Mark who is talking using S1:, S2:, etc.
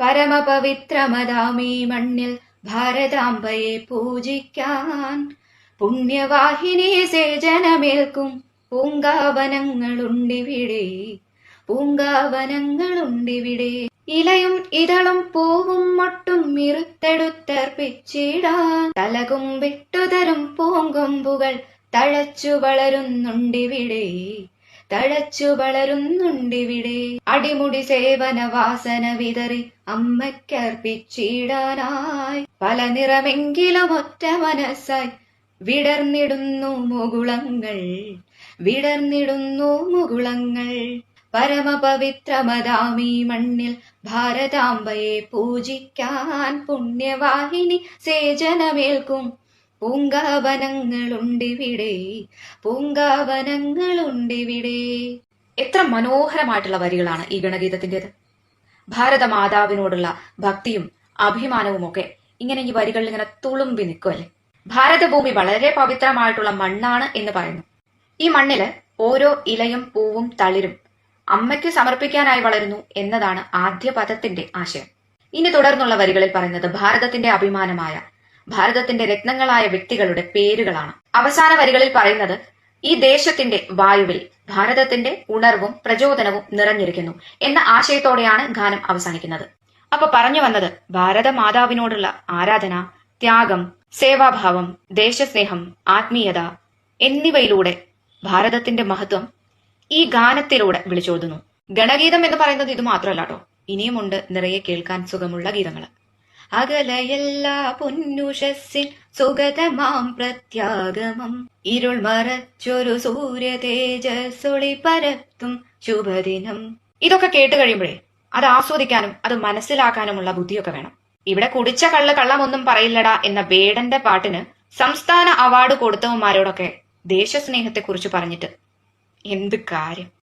S1: പരമപവിത്രമതാമീ മണ്ണിൽ ഭാരതാംബയെ പൂജിക്കാൻ. പുണ്യവാഹിനി സേജനമേൽക്കും പൂങ്കാവനങ്ങളുണ്ടിവിടെ. പൂങ്കാവനങ്ങളുണ്ടിവിടെ. ഇലയും ഇതളും പൂവും മൊട്ടും ഇറുത്തെടുത്തർപ്പിച്ചിടാൻ തലകും വിട്ടുതരും പൂങ്കൊമ്പുകൾ തഴച്ചു വളരുന്നുണ്ടിവിടെ തഴച്ചു വളരുന്നുണ്ടിവിടെ. അടിമുടി സേവന വാസന വിതറി അമ്മയ്ക്കർപ്പിച്ചിടാനായി. പല നിറമെങ്കിലും ഒറ്റ മനസ്സായി. വിടർന്നിടുന്നു മുകുളങ്ങൾ വിടർന്നിടുന്നു മുകുളങ്ങൾ. പരമപവിത്രമതാമീ മണ്ണിൽ ഭാരതാംബയെ പൂജിക്കാൻ പുണ്യവാഹിനി സേചനമേൽക്കും പൂങ്കാവനങ്ങളുണ്ടിവിടെ. പൂങ്കാവനങ്ങളുണ്ടിവിടെ. എത്ര മനോഹരമായിട്ടുള്ള വരികളാണ് ഈ ഗണഗീതത്തിന്റെത്. ഭാരതമാതാവിനോടുള്ള ഭക്തിയും അഭിമാനവും ഒക്കെ ഇങ്ങനെ ഈ വരികളിൽ ഇങ്ങനെ തുളുമ്പി നിൽക്കുമല്ലേ ഭാരതഭൂമി വളരെ പവിത്രമായിട്ടുള്ള മണ്ണാണ് എന്ന് പറയുന്നു. ഈ മണ്ണിൽ ഓരോ ഇലയും പൂവും തളിരും അമ്മയ്ക്ക് സമർപ്പിക്കാനായി വളരുന്നു എന്നതാണ് ആദ്യ പദത്തിന്റെ ആശയം. ഇനി തുടർന്നുള്ള വരികളിൽ പറയുന്നത് ഭാരതത്തിന്റെ അഭിമാനമായ ഭാരതത്തിന്റെ രത്നങ്ങളായ വ്യക്തികളുടെ പേരുകളാണ്. അവസാന വരികളിൽ പറയുന്നത് ഈ ദേശത്തിന്റെ വായുവിൽ ഭാരതത്തിന്റെ ഉണർവും പ്രചോദനവും നിറഞ്ഞിരിക്കുന്നു എന്ന ആശയത്തോടെയാണ് ഗാനം അവസാനിക്കുന്നത്. അപ്പൊ പറഞ്ഞു വന്നത് ഭാരത മാതാവിനോടുള്ള ആരാധന ത്യാഗം സേവാഭാവം ദേശസ്നേഹം ആത്മീയത എന്നിവയിലൂടെ ഭാരതത്തിന്റെ മഹത്വം ഈ ഗാനത്തിലൂടെ വിളിച്ചോതുന്നു. ഗണഗീതം എന്ന് പറയുന്നത് ഇത് മാത്രമല്ല കേട്ടോ. ഇനിയുമുണ്ട് നിറയെ കേൾക്കാൻ സുഖമുള്ള ഗീതങ്ങൾ അകലയെല്ലാ പൊന്നുഷസ്സിൻ സുഗതമാം പ്രത്യാഗമം. ഇരുൾ മറച്ചൊരു സൂര്യ തേജസ്സൊളി പരത്തും ശുഭദിനം. ഇതൊക്കെ കേട്ട് കഴിയുമ്പോഴേ അത് ആസ്വദിക്കാനും അത് മനസ്സിലാക്കാനുമുള്ള ബുദ്ധിയൊക്കെ വേണം. ഇവിടെ കുടിച്ച കള്ള് കള്ളമൊന്നും പറയില്ലടാ എന്ന വേടന്റെ പാട്ടിന് സംസ്ഥാന അവാർഡ് കൊടുത്തവന്മാരോടൊക്കെ ദേശസ്നേഹത്തെക്കുറിച്ച് പറഞ്ഞിട്ട് എന്ത് കാര്യം?